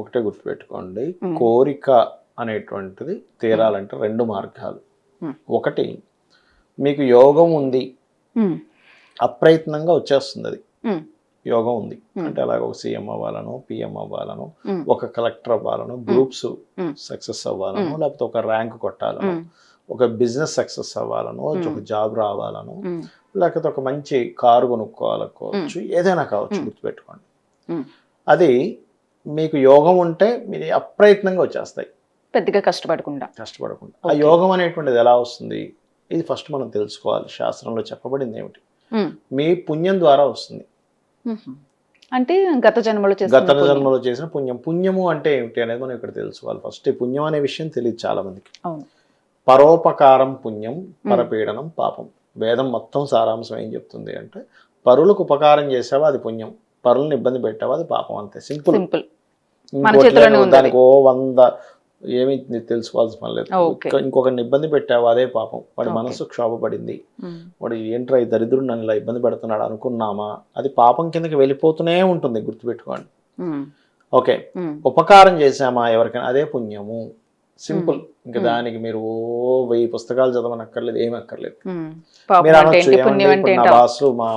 ఒకటే గుర్తుపెట్టుకోండి. కోరిక అనేటువంటిది తీరాలంటే రెండు మార్గాలు. ఒకటి మీకు యోగం ఉంది అప్రయత్నంగా వచ్చేస్తుంది అది యోగం ఉంది. అంటే అలాగ ఒక సీఎం అవ్వాలను పిఎం అవ్వాలను ఒక కలెక్టర్ అవ్వాలను గ్రూప్స్. సక్సెస్ అవ్వాలను. లేకపోతే ఒక ర్యాంక్ కొట్టాలను ఒక బిజినెస్ సక్సెస్ అవ్వాలను. ఒక జాబ్ రావాలను లేకపోతే ఒక మంచి కారు కొనుక్కోవాలనుకోవచ్చు ఏదైనా కావచ్చు. గుర్తుపెట్టుకోండి. అది మీకు యోగం ఉంటే మీరు అప్రయత్నంగా వచ్చేస్తాయి. పెద్దగా కష్టపడకుండా. కష్టపడకుండా. ఆ. యోగం అనేటువంటిది ఎలా వస్తుంది? ఇది ఫస్ట్ మనం తెలుసుకోవాలి. శాస్త్రంలో చెప్పబడింది ఏమిటి? మీ పుణ్యం ద్వారా వస్తుంది. అంటే గత జన్మలో గత. జన్మలో చేసిన పుణ్యం. పుణ్యము అంటే ఏమిటి అనేది మనం ఇక్కడ తెలుసుకోవాలి ఫస్ట్. ఈ పుణ్యం అనే విషయం తెలియదు చాలా మందికి పరోపకారం పుణ్యం పరపీడనం పాపం. వేదం మొత్తం సారాంశం ఏం చెప్తుంది అంటే పరులకు ఉపకారం చేసావా అది పుణ్యం. పరులను ఇబ్బంది పెట్టావా అది పాపం అంతే. సింపుల్. సింపుల్. దానికి ఓ వంద ఏమి తెలుసుకోవాల్సిన పని లేదు. ఇంకొకరిని ఇబ్బంది పెట్టావా అదే పాపం. వాడి. మనసు క్షోభపడింది. వాడు ఏంట్రా ఈ దరిద్రుడు నన్ను ఇలా ఇబ్బంది పెడుతున్నాడు అనుకున్నామా? అది పాపం కిందకి వెళ్ళిపోతూనే ఉంటుంది గుర్తుపెట్టుకోండి. ఓకే. ఉపకారం చేశామా ఎవరికైనా? అదే పుణ్యము. సింపుల్. ఇంకా. దానికి మీరు ఓ వెయ్యి పుస్తకాలు చదవనక్కర్లేదు ఏమి అక్కర్లేదు మీరు అనొచ్చు నా బాస్ మా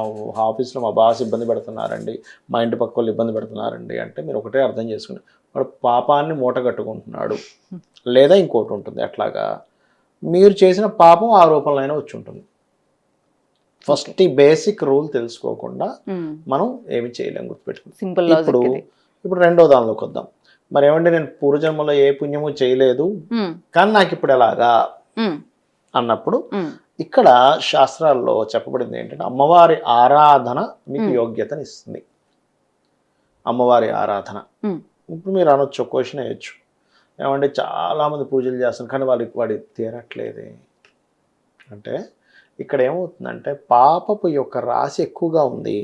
ఆఫీస్లో మా బాస్ ఇబ్బంది పెడుతున్నారండి మా ఇంటి పక్క వాళ్ళు ఇబ్బంది పెడుతున్నారండి అంటే మీరు ఒకటే అర్థం చేసుకుని వాడు పాపాన్ని మూట కట్టుకుంటున్నాడు. లేదా ఇంకోటి ఉంటుంది అట్లాగా మీరు చేసిన పాపం ఆ రూపంలో వచ్చి ఉంటుంది. ఫస్ట్ ఈ బేసిక్ రూల్ తెలుసుకోకుండా మనం ఏమి చేయలేం గుర్తుపెట్టుకుని సింపుల్ ఇప్పుడు ఇప్పుడు రెండో దానిలోకి వద్దాం. మరి ఏమంటే నేను పూర్వజన్మలో ఏ పుణ్యము చేయలేదు. కానీ నాకు ఇప్పుడు ఎలాగా అన్నప్పుడు ఇక్కడ శాస్త్రాల్లో చెప్పబడింది ఏంటంటే అమ్మవారి ఆరాధన మీకు. యోగ్యతని ఇస్తుంది అమ్మవారి ఆరాధన. ఇప్పుడు మీరు అనొచ్చు క్వశ్చన్ వేయచ్చు. ఏమంటే చాలామంది పూజలు చేస్తున్నారు కానీ వాళ్ళకి వాడి తీరట్లేదే. అంటే ఇక్కడ ఏమవుతుందంటే పాపపు యొక్క రాశి ఎక్కువగా ఉంది.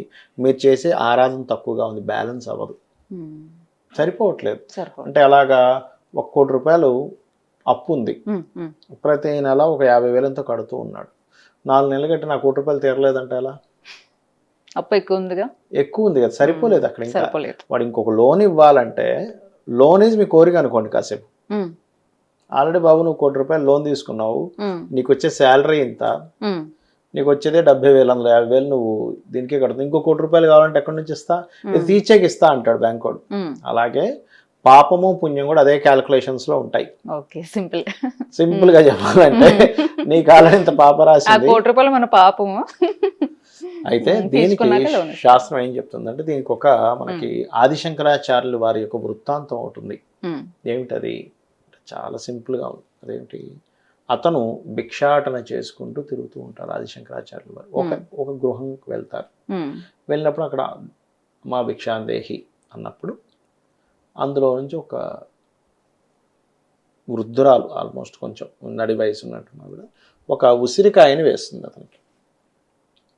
మీరు చేసే ఆరాధన తక్కువగా ఉంది బ్యాలెన్స్ అవ్వదు. సరిపోవట్లేదు. అంటే అలాగా ఒక కోటి రూపాయలు అప్పు ఉంది. ప్రతి నెల ఒక యాభై వేలంతో కడుతూ ఉన్నాడు. నాలుగు నెలలు కట్టి నా కోటి రూపాయలు తీరలేదంటే ఎలా? అప్పు ఎక్కువ ఉందిగా? ఎక్కువ ఉంది కదా సరిపోలేదు అక్కడ ఇంకా. వాడు ఇంకొక లోన్ ఇవ్వాలంటే లోన్ ఈజ్ మీ కోరిక అనుకోండి కాసేపు. ఆల్రెడీ బాబు నువ్వు కోటి రూపాయలు లోన్ తీసుకున్నావు. నీకు వచ్చే శాలరీ ఇంత. నీకు వచ్చేదే డెబ్బై వేలు వందల యాభై వేలు నువ్వు దీనికే కడుతుంది ఇంకో కోటి రూపాయలు కావాలంటే ఎక్కడి నుంచి ఇస్తా? ఇది తీర్చేకి ఇస్తా అంటాడు బ్యాంక్ వాడు. అలాగే పాపము పుణ్యం కూడా అదే calculations లో ఉంటాయి. Okay simple. సింపుల్గా చెప్పాలంటే నీకు ఆల్రెడీ ఇంత పాప రాసింది. కోటి రూపాయలు మన పాపము. అయితే దీనికి. శాస్త్రం ఏం చెప్తుందంటే దీనికి ఒక మనకి ఆదిశంకరాచార్యులు వారి యొక్క వృత్తాంతం ఒకటి ఉంది. ఏమిటది? చాలా సింపుల్గా ఉంది. అదేమిటి? అతను భిక్షాటన చేసుకుంటూ తిరుగుతూ ఉంటారు ఆదిశంకరాచార్యులు వారు. ఒక ఒక గృహంకి వెళ్తారు. ఉమ్, వెళ్ళినప్పుడు అక్కడ మా భిక్షాందేహి అన్నప్పుడు అందులో నుంచి ఒక వృద్ధురాలు ఆల్మోస్ట్ కొంచెం నడి వయసు ఉన్నట్టున్నా కూడా ఒక ఉసిరికాయని వేస్తుంది అతనికి.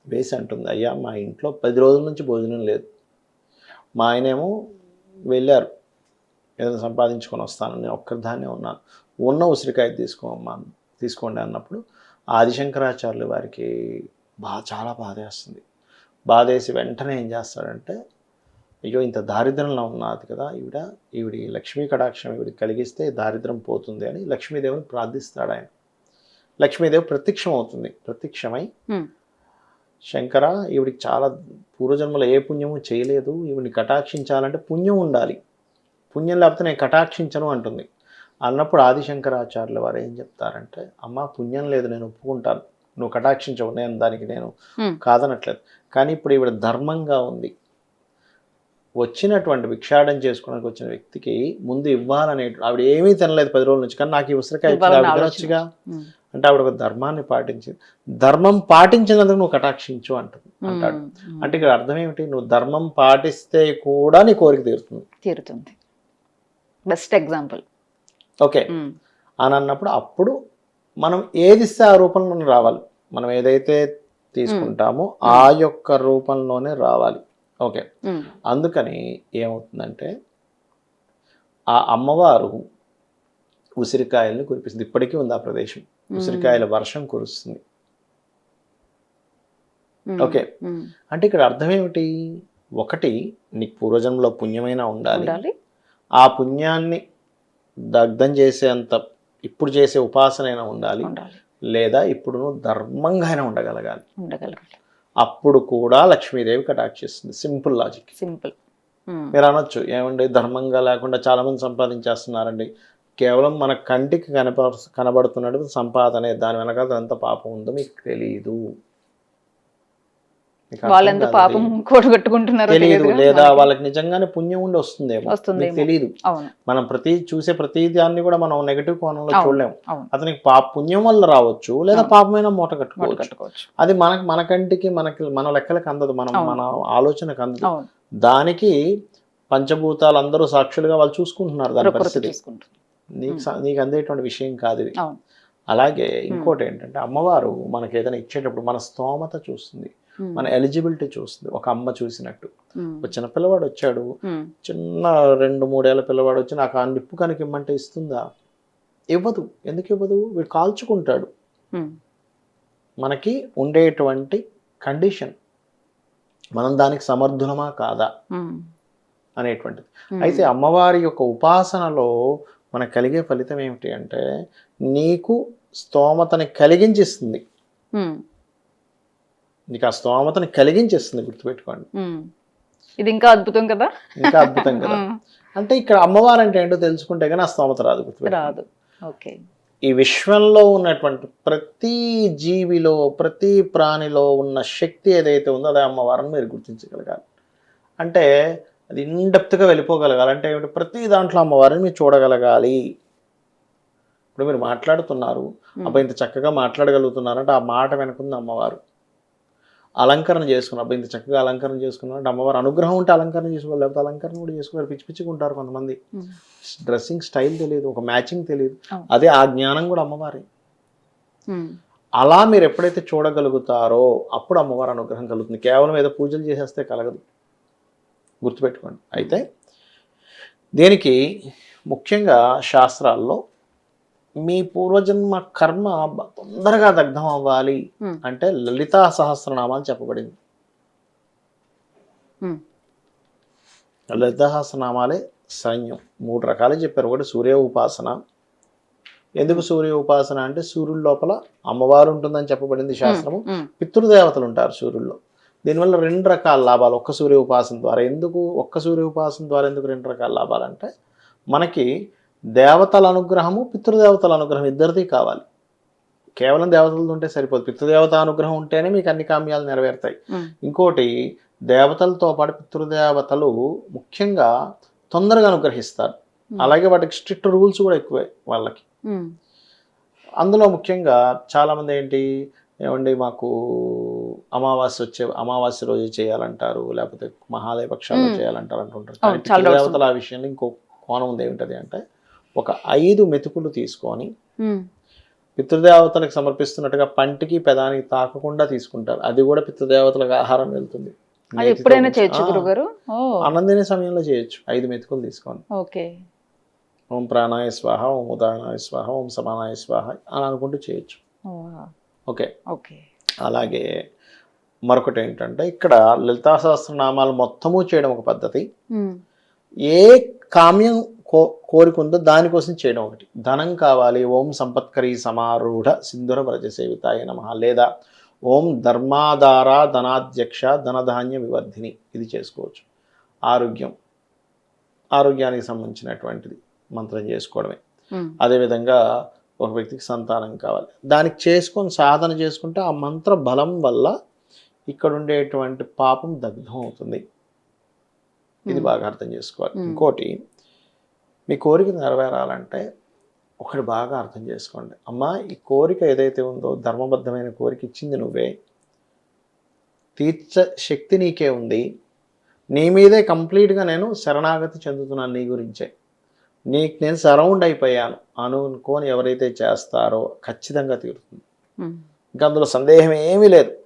వేసి అంటుంది అయ్యా మా ఇంట్లో పది రోజుల నుంచి భోజనం లేదు. మా ఆయనేమో వెళ్ళారు. ఏదైనా సంపాదించుకొని వస్తాను. నేను ఒక్కరిదాన్నే ఉన్నాను. ఉన్న ఉసిరికాయ తీసుకోమ్మా తీసుకోండి అన్నప్పుడు ఆదిశంకరాచార్యులు వారికి బాగా చాలా బాధేస్తుంది. బాధేసి వెంటనే ఏం చేస్తాడంటే అయ్యో ఇంత దారిద్రంలో ఉన్నది కదా ఈవిడ ఈవిడి లక్ష్మీ కటాక్షం ఈవిడి కలిగిస్తే దారిద్రం పోతుంది అని లక్ష్మీదేవిని ప్రార్థిస్తాడు ఆయన. లక్ష్మీదేవి ప్రత్యక్షం అవుతుంది. ప్రత్యక్షమై శంకర ఈవిడికి చాలా పూర్వజన్మలో ఏ పుణ్యము చేయలేదు. ఈవిడిని కటాక్షించాలంటే పుణ్యం ఉండాలి. పుణ్యం లేకపోతే నేను కటాక్షించను అంటుంది. అన్నప్పుడు ఆదిశంకరాచార్యుల వారు ఏం చెప్తారంటే అమ్మ పుణ్యం లేదు నేను ఒప్పుకుంటాను. నువ్వు కటాక్షించవు. నేను దానికి నేను కాదనట్లేదు. కానీ ఇప్పుడు ఈవిడ ధర్మంగా ఉంది. వచ్చినటువంటి భిక్షాటం చేసుకోవడానికి వచ్చిన వ్యక్తికి ముందు ఇవ్వాలనే ఆవిడ ఏమీ తినలేదు పది రోజుల నుంచి. కానీ నాకు ఈ ఉసిరికాయ. తినొచ్చుగా అంటే ఆవిడ ఒక ధర్మాన్ని పాటించింది ధర్మం పాటించినందుకు నువ్వు కటాక్షించు అంటుంది అంటాడు. అంటే ఇక్కడ అర్థం ఏమిటి? నువ్వు ధర్మం పాటిస్తే కూడా నీ కోరిక తీరుతుంది. తీరుతుంది. Best example okay. అని అన్నప్పుడు అప్పుడు మనం ఏది ఇస్తే ఆ రూపంలోనే రావాలి. మనం ఏదైతే తీసుకుంటామో ఆ యొక్క రూపంలోనే రావాలి. ఓకే. అందుకని ఏమవుతుందంటే ఆ అమ్మవారు ఉసిరికాయలను కురిపిస్తుంది. ఇప్పటికీ ఉంది ఆ ప్రదేశం. ఉసిరికాయల వర్షం కురుస్తుంది. ఓకే. అంటే ఇక్కడ అర్థం ఏమిటి? ఒకటి నీకు పూర్వజన్మలో పుణ్యమైన ఉండాలి. ఆ పుణ్యాన్ని దగ్ధం చేసేంత ఇప్పుడు చేసే ఉపాసన అయినా ఉండాలి. లేదా ఇప్పుడు ధర్మంగా అయినా ఉండగలగాలి. ఉండగలగాలి. అప్పుడు కూడా లక్ష్మీదేవి కటాక్షిస్తుంది సింపుల్ లాజిక్. సింపుల్. మీరు అనొచ్చు. ఏమండి? ధర్మంగా లేకుండా చాలా మంది సంపాదించేస్తున్నారండి. కేవలం మన కంటికి కనప కనబడుతున్నట్టు సంపాదనే దాని వెనకాల ఎంత పాపం ఉందో మీకు తెలియదు వాళ్ళెంత పాపం కూడగట్టుకుంటున్నారో తెలియదు లేదా. వాళ్ళకి. నిజంగానే పుణ్యం ఉండి వస్తుందేమో. మీకు తెలియదు మనం ప్రతి చూసే ప్రతి దాన్ని కూడా మనం నెగటివ్ కోణంలో. చూడలేము. అతనికి పాప పుణ్యం వల్ల రావచ్చు లేదా. పాపమైన మూట కట్టుకోవచ్చు. అది మనకి మన కంటికి మనకి మన లెక్కలకు అందదు మనం. మన ఆలోచనకు అందదు. దానికి పంచభూతాలు అందరూ సాక్షులుగా వాళ్ళు చూసుకుంటున్నారు దాని పరిస్థితి. నీకు నీకు అందేటువంటి విషయం కాదు అలాగే ఇంకోటి ఏంటంటే అమ్మవారు మనకి ఏదైనా ఇచ్చేటప్పుడు మన స్తోమత చూస్తుంది. మన ఎలిజిబిలిటీ చూస్తుంది ఒక అమ్మ చూసినట్టు ఉమ్. ఒక చిన్న పిల్లవాడు వచ్చాడు ఉమ్. చిన్న రెండు మూడేళ్ళ పిల్లవాడు వచ్చి నాకు ఆ నిప్పు కనుక ఇమ్మంటే ఇస్తుందా ఇవ్వదు ఎందుకు ఇవ్వదు వీడు కాల్చుకుంటాడు. మనకి ఉండేటువంటి కండిషన్ మనం దానికి సమర్థులమా కాదా. అనేటువంటిది. అయితే అమ్మవారి యొక్క ఉపాసనలో మనకు కలిగే ఫలితం ఏమిటి అంటే నీకు స్తోమతని కలిగించిస్తుంది. నీకు ఆ స్తోమతని కలిగించేస్తుంది గుర్తుపెట్టుకోండి. ఇది ఇంకా అద్భుతం కదా? ఇంకా అద్భుతం కదా. అంటే ఇక్కడ అమ్మవారు అంటే ఏంటో తెలుసుకుంటే కానీ ఆ స్తోమత రాదు రాదు. ఓకే. ఈ విశ్వంలో ఉన్నటువంటి ప్రతి జీవిలో ప్రతి ప్రాణిలో ఉన్న శక్తి ఏదైతే ఉందో అదే అమ్మవారిని మీరు గుర్తించగలగాలి. అంటే అది ఇన్డెప్త్గా వెళ్ళిపోగలగాలి. అంటే ఏమిటి? ప్రతి దాంట్లో అమ్మవారిని మీరు చూడగలగాలి. ఇప్పుడు మీరు మాట్లాడుతున్నారు. అబ్బాయి ఇంత చక్కగా మాట్లాడగలుగుతున్నారంటే ఆ మాట వెనుకుంది అమ్మవారు. అలంకరణ చేసుకున్నారు. అబ్బాయి ఇంత చక్కగా అలంకరణ చేసుకున్నారంటే అమ్మవారు అనుగ్రహం ఉంటే అలంకరణ చేసుకోవాలి. లేకపోతే అలంకరణ కూడా చేసుకోవాలి. పిచ్చి పిచ్చిగా ఉంటారు కొంతమంది. డ్రెస్సింగ్ స్టైల్ తెలియదు. ఒక మ్యాచింగ్ తెలియదు. అదే ఆ జ్ఞానం కూడా అమ్మవారి. అలా మీరు ఎప్పుడైతే చూడగలుగుతారో అప్పుడు అమ్మవారి అనుగ్రహం కలుగుతుంది. కేవలం ఏదో పూజలు చేసేస్తే కలగదు. గుర్తుపెట్టుకోండి. అయితే దీనికి ముఖ్యంగా శాస్త్రాల్లో మీ పూర్వజన్మ కర్మ తొందరగా దగ్ధం అవ్వాలి. అంటే లలితా సహస్రనామాలు చెప్పబడింది. లలితా సహస్రనామాలే సైన్యం. మూడు రకాలే చెప్పారు. ఒకటి సూర్య ఉపాసన. ఎందుకు సూర్య ఉపాసన అంటే సూర్యుడి లోపల అమ్మవారు ఉంటుందని చెప్పబడింది శాస్త్రము. పితృదేవతలు ఉంటారు సూర్యుల్లో. దీనివల్ల రెండు రకాల లాభాలు. ఒక్క సూర్య ఉపాసన ద్వారా. ఎందుకు ఒక్క సూర్య ఉపాసన ద్వారా ఎందుకు రెండు రకాల లాభాలు అంటే మనకి దేవతల అనుగ్రహము పితృదేవతల అనుగ్రహం ఇద్దరిది కావాలి కేవలం దేవతలతో ఉంటే సరిపోదు పితృదేవత అనుగ్రహం ఉంటేనే మీకు అన్ని కామ్యాలు నెరవేరుతాయి. ఇంకోటి దేవతలతో పాటు పితృదేవతలు ముఖ్యంగా తొందరగా అనుగ్రహిస్తారు. అలాగే వాటికి స్ట్రిక్ట్ రూల్స్ కూడా ఎక్కువే వాళ్ళకి. అందులో ముఖ్యంగా చాలామంది ఏంటి ఏమండి మాకు అమావాస్య వచ్చే అమావాస్య రోజు చేయాలంటారు లేకపోతే మహాలయ పక్షాలు. చేయాలంటారు అంటుంటారు చాలా ఆ విషయంలో ఇంకో కోణం ఉంది ఏమిటది అంటే ఒక ఐదు మెతుకులు తీసుకొని. పితృదేవతలకు సమర్పిస్తున్నట్టుగా పంటికి పెదానికి తాకకుండా తీసుకుంటారు. అది కూడా పితృదేవతలకు ఆహారం వెళ్తుంది. ఎప్పుడైనా చేయొచ్చు ఆ, గురుగారు ఓ. అన్నం తినే సమయంలో చేయొచ్చు. ఐదు మెతుకులు తీసుకొని. ఓకే. ఓం ప్రాణాయ స్వాహ ఓం ఉదాహరణాయ స్వాహ ఓం సమానాయ స్వాహ అని అనుకుంటూ చేయొచ్చు. ఓకే. ఓకే. అలాగే మరొకటి ఏంటంటే ఇక్కడ లలితా సహస్రనామాలు మొత్తము చేయడం ఒక పద్ధతి. ఏ కామ్యం కో కోరిక ఉందో దానికోసం చేయడం ఒకటి. ధనం కావాలి ఓం సంపత్కరీ సమారూఢ సింధుర వ్రజ సేవితాయ నమ లేదా ఓం ధర్మాధార ధనాధ్యక్ష ధనధాన్య వివర్ధిని ఇది చేసుకోవచ్చు. ఆరోగ్యం. ఆరోగ్యానికి సంబంధించినటువంటిది మంత్రం చేసుకోవడమే. అదేవిధంగా ఒక వ్యక్తికి సంతానం కావాలి. దానికి చేసుకొని సాధన చేసుకుంటే ఆ మంత్ర బలం వల్ల ఇక్కడ ఉండేటువంటి పాపం దగ్ధం అవుతుంది. ఇది. బాగా అర్థం చేసుకోవాలి. ఇంకోటి మీ కోరిక నెరవేరాలంటే ఒకటి బాగా అర్థం చేసుకోండి. అమ్మా ఈ కోరిక ఏదైతే ఉందో ధర్మబద్ధమైన కోరిక ఇచ్చింది నువ్వే. తీర్చ శక్తి నీకే ఉంది. నీ మీదే కంప్లీట్గా నేను శరణాగతి చెందుతున్నాను నీ గురించే. నీకు నేను సరౌండ్ అయిపోయాను. అనుకోని ఎవరైతే చేస్తారో ఖచ్చితంగా తీరుతుంది. ఇంకా అందులో సందేహం ఏమీ లేదు.